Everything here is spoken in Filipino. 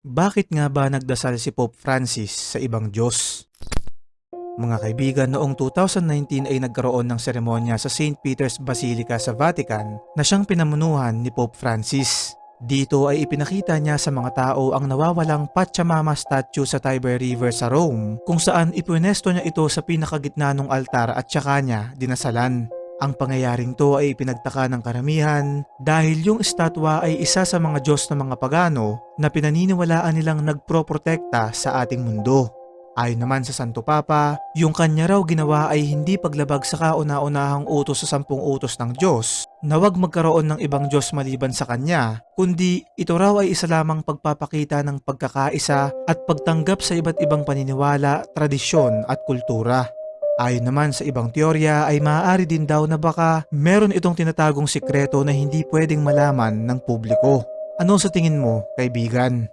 Bakit nga ba nagdasal si Pope Francis sa ibang Diyos? Mga kaibigan, noong 2019 ay nagkaroon ng seremonya sa St. Peter's Basilica sa Vatican na siyang pinamunuhan ni Pope Francis. Dito ay ipinakita niya sa mga tao ang nawawalang Pachamama statue sa Tiber River sa Rome kung saan ipwenesto niya ito sa pinakagitna ng altar at saka niya dinasalan. Ang pangyayaring to ay ipinagtaka ng karamihan dahil yung estatwa ay isa sa mga Diyos ng mga pagano na pinaniniwalaan nilang nagproprotekta sa ating mundo. Ayon naman sa Santo Papa, yung kanya raw ginawa ay hindi paglabag sa kauna-unahang utos sa sampung utos ng Diyos na huwag magkaroon ng ibang Diyos maliban sa kanya, kundi ito raw ay isa lamang pagpapakita ng pagkakaisa at pagtanggap sa iba't ibang paniniwala, tradisyon at kultura. Ayon naman sa ibang teorya ay maaari din daw na baka meron itong tinatagong sikreto na hindi pwedeng malaman ng publiko. Ano sa tingin mo, kaibigan?